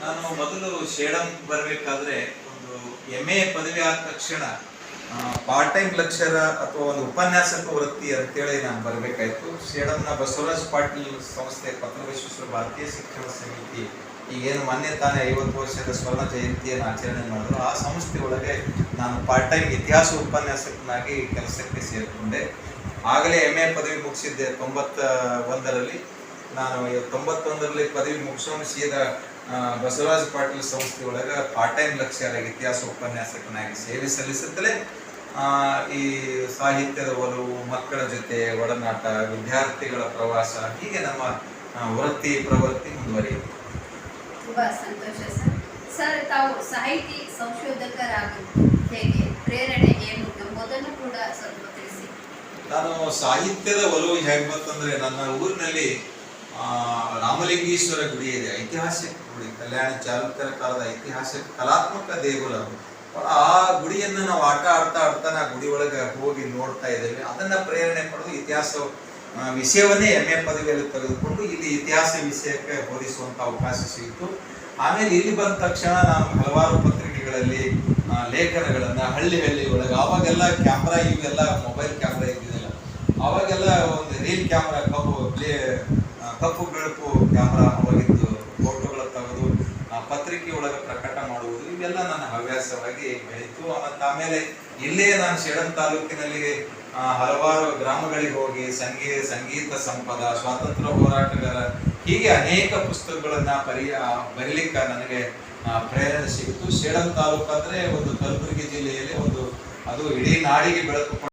ನಾನು ಮೊದಲು ಶೇಡಂ ಬರಬೇಕಾದ್ರೆ ಒಂದು ಎಂ ಎ ಪದವಿ ಆದ ತಕ್ಷಣ ಪಾರ್ಟ್ ಟೈಮ್ ಲೆಕ್ಚರ ಅಥವಾ ಒಂದು ಉಪನ್ಯಾಸಕ ವೃತ್ತಿ ಅಂತೇಳಿ ನಾನು ಬರಬೇಕಾಯ್ತು. ಶೇಡಂನ ಬಸವರಾಜ್ ಪಾಟೀಲ್ ಸಂಸ್ಥೆ ಪತ್ರವಿಶ್ವೇಶ್ವರ ಭಾರತೀಯ ಶಿಕ್ಷಣ ಸಮಿತಿ ಈಗೇನು ಮೊನ್ನೆ ತಾನೇ ಐವತ್ತು ವರ್ಷದ ಸ್ವರ್ಣ ಜಯಂತಿಯನ್ನು ಆಚರಣೆ ಮಾಡಿದ್ರು. ಆ ಸಂಸ್ಥೆ ಒಳಗೆ ನಾನು ಪಾರ್ಟ್ ಟೈಮ್ ಇತಿಹಾಸ ಉಪನ್ಯಾಸಕನಾಗಿ ಕೆಲಸಕ್ಕೆ ಸೇರಿಕೊಂಡೆ. ಆಗಲೇ ಎಂ ಎ ಪದವಿ ಮುಗಿಸಿದ್ದೆ ತೊಂಬತ್ತ ಒಂದರಲ್ಲಿ ನಾನು ತೊಂಬತ್ತೊಂದರಲ್ಲಿ ಪದವಿ ಮುಗಿಸೋಣ ಸೀದಾ ಬಸವರಾಜ ಪಾಟೀಲ್ ಸಂಸ್ಥೆ ಒಳಗೆ ಪಾರ್ಟ್ ಟೈಮ್ ಲೆಕ್ಚರ್ ಇತಿಹಾಸ ಉಪನ್ಯಾಸಕನಾಗಿ ಸೇವೆ ಸಲ್ಲಿಸುತ್ತಲೇ ಈ ಸಾಹಿತ್ಯದ ಒಲವು ಮಕ್ಕಳ ಜೊತೆ ಒಡನಾಟ ವಿದ್ಯಾರ್ಥಿಗಳ ಪ್ರವಾಸ ಹೀಗೆ ನಮ್ಮ ವೃತ್ತಿ ಪ್ರವೃತ್ತಿ ಮುಂದುವರಿಯುತ್ತೆ. ತುಂಬಾ ಸಂತೋಷ ಸರ್. ಸರ್ ತಾವು ಸಾಹಿತಿ ಸಂಶೋಧಕರಾಗಿ ಹೇಗೆ ಪ್ರೇರಣೆ ಏನು ಎಂಬುದನ್ನು ಕೂಡ ಸ್ವಲ್ಪ ತಿಳಿಸಿ. ನಾನು ಸಾಹಿತ್ಯದ ಒಲವು ಹೇಗೆ ಬಂತಂದ್ರೆ ನನ್ನ ಊರಿನಲ್ಲಿ ರಾಮಲಿಂಗೇಶ್ವರ ಗುಡಿ ಇದೆ, ಐತಿಹಾಸಿಕ ಗುಡಿ, ಕಲ್ಯಾಣ ಚಾಲುಕ್ಯರ ಕಾಲದ ಐತಿಹಾಸಿಕ ಕಲಾತ್ಮಕ ದೇಗುಲ. ಆ ಗುಡಿಯನ್ನು ನಾವು ಆಟ ಆಡ್ತಾ ಆಡ್ತಾ ನಾ ಗುಡಿ ಒಳಗೆ ಹೋಗಿ ನೋಡ್ತಾ ಇದ್ದೇವೆ. ಅದನ್ನ ಪ್ರೇರಣೆ ಪಡೆದು ಇತಿಹಾಸ ವಿಷಯವನ್ನೇ ಎಂ ಎ ಪದವಿಯಲ್ಲಿ ತೆಗೆದುಕೊಂಡು ಇಲ್ಲಿ ಇತಿಹಾಸ ವಿಷಯಕ್ಕೆ ಬೋಧಿಸುವಂತ ಅವಕಾಶ ಸಿಯಿತು ಆಮೇಲೆ ಇಲ್ಲಿ ಬಂದ ತಕ್ಷಣ ನಾನು ಹಲವಾರು ಪತ್ರಿಕೆಗಳಲ್ಲಿ ಲೇಖನಗಳನ್ನ ಹಳ್ಳಿ ಹಳ್ಳಿ ಒಳಗೆ ಅವಾಗೆಲ್ಲ ಕ್ಯಾಮ್ರಾ ಇವೆಲ್ಲ ಮೊಬೈಲ್ ಕ್ಯಾಮ್ರಾ ಇದ್ದಿದ್ದಿಲ್ಲ. ಅವಾಗೆಲ್ಲ ಒಂದು ರೀಲ್ ಕ್ಯಾಮ್ರಾ ಕಪ್ಪು ಕಪ್ಪು ಬೆಳಕು ಕ್ಯಾಮ್ರಾ ಒಳಗಿದ್ದು ಫೋಟೋಗಳ ತೆಗೆದು ಪತ್ರಿಕೆ ಒಳಗೆ ಪ್ರಕಟ ಮಾಡುವುದು, ಇವೆಲ್ಲ ನನ್ನ ಹವ್ಯಾಸವಾಗಿ ಬೆಳೀತು. ಮತ್ತು ಆಮೇಲೆ ಇಲ್ಲೇ ನಾನು ಸೇಡಂ ತಾಲೂಕಿನಲ್ಲಿ ಹಲವಾರು ಗ್ರಾಮಗಳಿಗೆ ಹೋಗಿ ಸಂಗೀತ ಸಂಗೀತ ಸಂಪದ, ಸ್ವಾತಂತ್ರ್ಯ ಹೋರಾಟಗಾರ, ಹೀಗೆ ಅನೇಕ ಪುಸ್ತಕಗಳನ್ನ ಪರಿ ಬರೀಲಿಕ್ಕೆ ನನಗೆ ಪ್ರೇರಣೆ ಸಿಕ್ತು ಸೇಡಂ ತಾಲೂಕು ಅಂದ್ರೆ ಒಂದು ಕಲಬುರಗಿ ಜಿಲ್ಲೆಯಲ್ಲಿ ಒಂದು, ಅದು ಇಡೀ ನಾಡಿಗೆ ಬೆಳಕು